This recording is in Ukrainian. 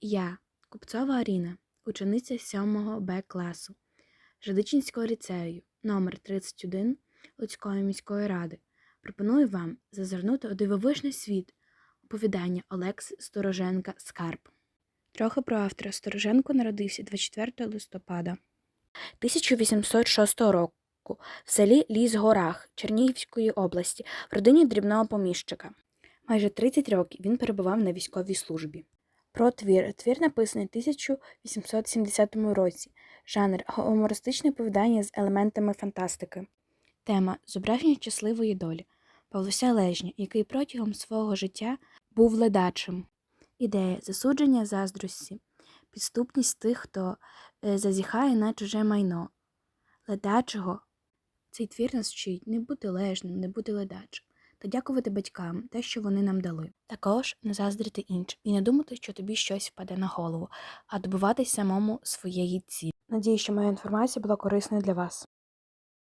Я, Купцова Аріна, учениця 7 Б класу Жадичинського ліцею номер 31 Луцької міської ради, пропоную вам зазирнути у дивовижний світ оповідання Олекси Стороженка Скарб. Трохи про автора Стороженко народився 24 листопада 1806 року в селі Ліс-Горах Чернігівської області в родині дрібного поміщика. Майже 30 років він перебував на військовій службі. Про твір. Твір написаний в 1870 році. Жанр гумористичне оповідання з елементами фантастики. Тема зображення щасливої долі Павлуся Лежня, який протягом свого життя був ледачим. Ідея засудження заздрості, підступність тих, хто е, зазіхає на чуже майно. Ледачого. Цей твір нас вчить не бути лежним, не бути ледачим та дякувати батькам те, що вони нам дали. Також не заздрити іншим і не думати, що тобі щось впаде на голову, а добиватись самому своєї цілі. Надію, що моя інформація була корисною для вас.